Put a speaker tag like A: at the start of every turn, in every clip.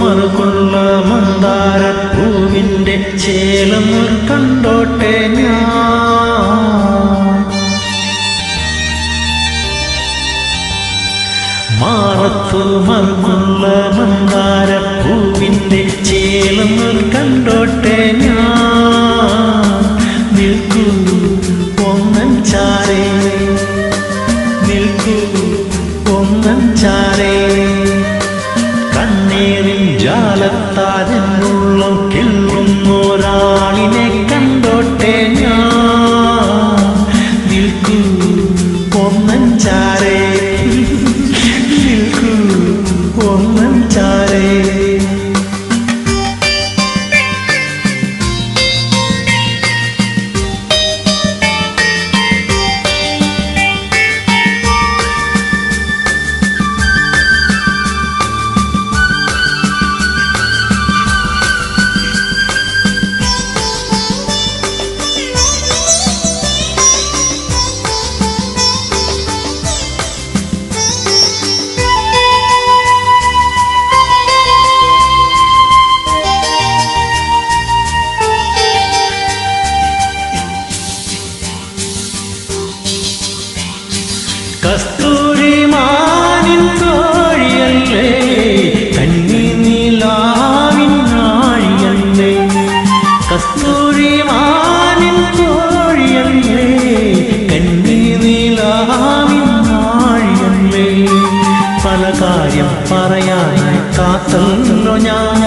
A: മറുകൊള്ള മന്ദാര പൂവിന്റെ ചേലം കണ്ടോട്ടെ ഞാൻ. മാറത്തു മറുകൊള്ള മന്ദാര പൂവിന്റെ ചേലം കണ്ടോട്ടെ ഞാൻ. നിൽക്കൂ പൊന്നൻ ചാരേ. നിൽക്കൂ പൊന്നൻ ചാരേ. جعل التعليم പറയാനായി കാത്തല്ലോ ഞാൻ.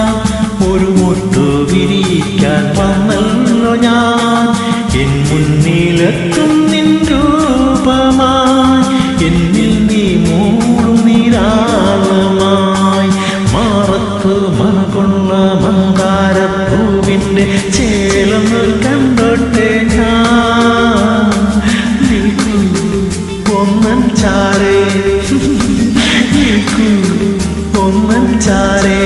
A: ഒന്നൻ ചാരേ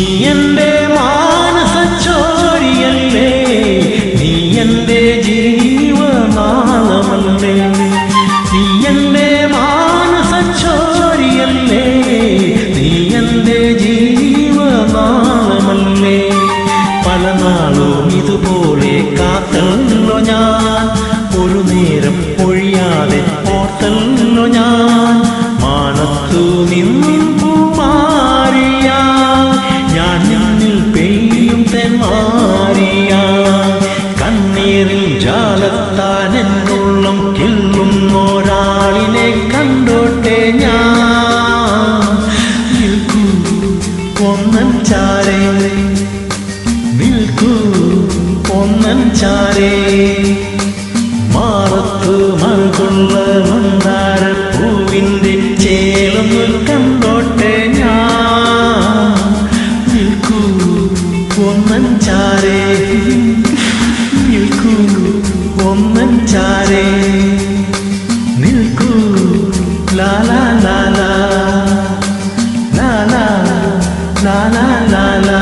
A: നീ മാനസ മാനസച്ചോരിയല്ലേ നീ എന്റെ ജീവനാളമല്ലേ? നീ എന്റെ മാനസച്ചോരിയല്ലേ നീ എന്റെ ജീവനാളമല്ലേ? പല നാളും ഇതുപോലെ കാത്തല്ലോ ഞാൻ. ഒരു നേരം ഒഴിയാതെ ഓർത്തല്ലോ ഞാൻ. മാനത്തു നിന്നും നിൽക്കൂ ഒന്നൻ ചാരേ. മാറത്ത് മറുകൊള്ള മന്ദാരപ്പൂവിന്റെ ചേലൊന്ന് കണ്ടോട്ടെ ഞാൻ. നിൽക്കൂ ഒന്നൻ നിൽക്കൂ ഒന്നൻ നിൽക്കൂ ലാലാ ലാലാ ലാലാ ലാലാ ലാലാ